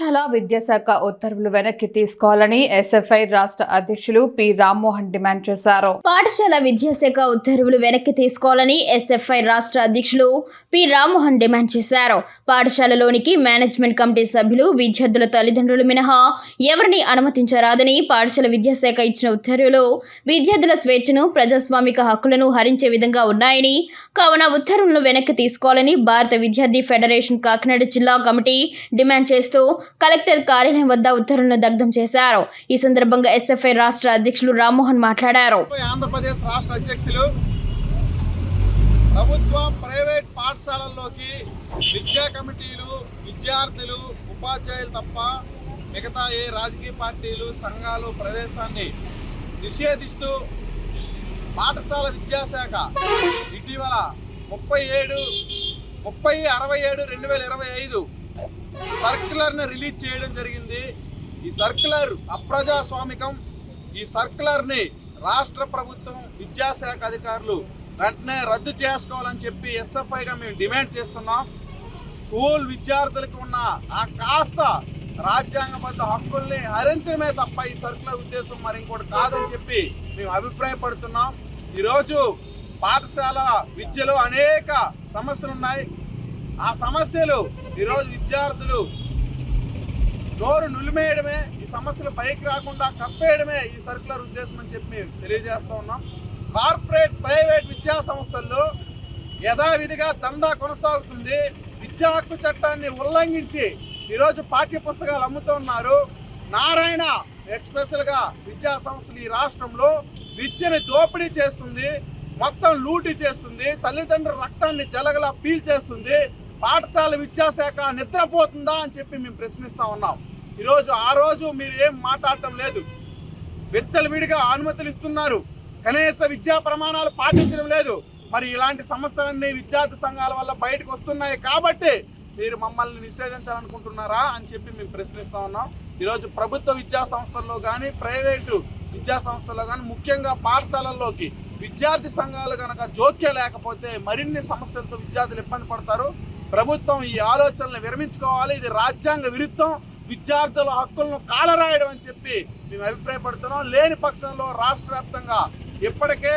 పాఠశాల విద్యాశాఖ ఉత్తర్వులు వెనక్కి తీసుకోవాలని ఎస్ఎఫ్ఐ రాష్ట్ర అధ్యక్షులు పి రామ్మోహన్ డిమాండ్ చేశారు. పాఠశాల విద్యాశాఖ ఉత్తర్వులు వెనక్కి తీసుకోవాలని ఎస్ఎఫ్ఐ రాష్ట్ర అధ్యక్షులు పి రామ్మోహన్ డిమాండ్ చేశారు. పాఠశాలలోనికి మేనేజ్మెంట్ కమిటీ సభ్యులు విద్యార్థుల తల్లిదండ్రులు మినహా ఎవరిని అనుమతించరాదని పాఠశాల విద్యాశాఖ ఇచ్చిన ఉత్తర్వులు విద్యార్థుల స్వేచ్ఛను ప్రజాస్వామిక హక్కులను హరించే విధంగా ఉన్నాయని కావున ఉత్తర్వులను వెనక్కి తీసుకోవాలని భారత విద్యార్థి ఫెడరేషన్ కాకినాడ జిల్లా కమిటీ డిమాండ్ చేస్తూ కలెక్టర్ కార్యాలయం వద్ద ఉత్తర్వులను దగ్ధం చేశారు. ఈ సందర్భంగా ఎస్ఎఫ్ఐ రాష్ట్ర అధ్యక్షులు రామ్మోహన్ మాట్లాడారు. ఆంధ్రప్రదేశ్ రాష్ట్ర అధ్యక్షులు ప్రభుత్వ ప్రైవేట్ పాఠశాలల్లోకి విద్యా కమిటీలు విద్యార్థులు ఉపాధ్యాయులు తప్ప మిగతా ఏ రాజకీయ పార్టీలు సంఘాలు ప్రదేశాన్ని నిషేధిస్తూ పాఠశాల విద్యాశాఖ ఇటీవల ముప్పై ఏడు ముప్పై అరవై ఏడు రెండు వేల ఇరవై ఐదు సర్క్యులర్ని రిలీజ్ చేయడం జరిగింది. ఈ సర్క్యులర్ అప్రజాస్వామికం ఈ సర్క్యులర్ని రాష్ట్ర ప్రభుత్వం విద్యాశాఖ అధికారులు వెంటనే రద్దు చేసుకోవాలని చెప్పి ఎస్ఎఫ్ఐగా మేము డిమాండ్ చేస్తున్నాం. స్కూల్ విద్యార్థులకు ఉన్న ఆ కాస్త రాజ్యాంగబద్ధ హక్కుల్ని హరించడమే తప్ప ఈ సర్కులర్ ఉద్దేశం మరి ఇంకోటి కాదని చెప్పి మేము అభిప్రాయపడుతున్నాం. ఈరోజు పాఠశాల విద్యలో అనేక సమస్యలు ఉన్నాయి ఆ సమస్యలు ఈరోజు విద్యార్థులు నోరు నులిమేయడమే ఈ సమస్యలు పైకి రాకుండా కప్పేయడమే ఈ సర్కులర్ ఉద్దేశం అని చెప్పి మేము తెలియజేస్తూ ఉన్నాం. కార్పొరేట్ ప్రైవేట్ విద్యా సంస్థల్లో యథావిధిగా దందా కొనసాగుతుంది. విద్యా హక్కు చట్టాన్ని ఉల్లంఘించి ఈరోజు పాఠ్య పుస్తకాలు అమ్ముతున్నారు నారాయణ ఎక్స్పెషల్గా విద్యా సంస్థలు ఈ రాష్ట్రంలో విద్యని దోపిడీ చేస్తుంది మొత్తం లూటీ చేస్తుంది తల్లిదండ్రుల రక్తాన్ని జలగలా పీల్ చేస్తుంది. పాఠశాల విద్యాశాఖ నిద్రపోతుందా అని చెప్పి మేము ప్రశ్నిస్తా ఉన్నాం. ఈరోజు ఆ రోజు మీరు ఏం మాట్లాడటం లేదు. విచ్చలవిడిగా అనుమతులు ఇస్తున్నారు. కనీస విద్యా ప్రమాణాలు పాటించడం లేదు. మరి ఇలాంటి సమస్యలన్నీ విద్యార్థి సంఘాల వల్ల బయటకు వస్తున్నాయి కాబట్టి మీరు మమ్మల్ని నిషేధించాలనుకుంటున్నారా అని చెప్పి మేము ప్రశ్నిస్తూ ఉన్నాం. ఈరోజు ప్రభుత్వ విద్యా సంస్థల్లో కానీ ప్రైవేటు విద్యా సంస్థల్లో కానీ ముఖ్యంగా పాఠశాలల్లోకి విద్యార్థి సంఘాలు కనుక జోక్యం లేకపోతే మరిన్ని సమస్యలతో విద్యార్థులు ఇబ్బంది పడతారు. ప్రభుత్వం ఈ ఆలోచనలు విరమించుకోవాలి. ఇది రాజ్యాంగ విరుద్ధం. విద్యార్థుల హక్కులను కాలరాయడం అని చెప్పి మేము అభిప్రాయపడుతున్నాం. లేని పక్షంలో రాష్ట్ర వ్యాప్తంగా ఇప్పటికే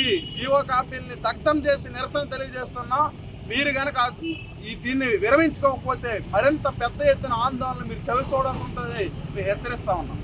ఈ జీవో కాపీల్ని దగ్ధం చేసి నిరసన తెలియజేస్తున్నాం. మీరు కనుక ఈ దీన్ని విరమించుకోకపోతే మరింత పెద్ద ఎత్తున ఆందోళన మీరు చవి చూడాల్సి ఉంటుంది మేము హెచ్చరిస్తా ఉన్నాం.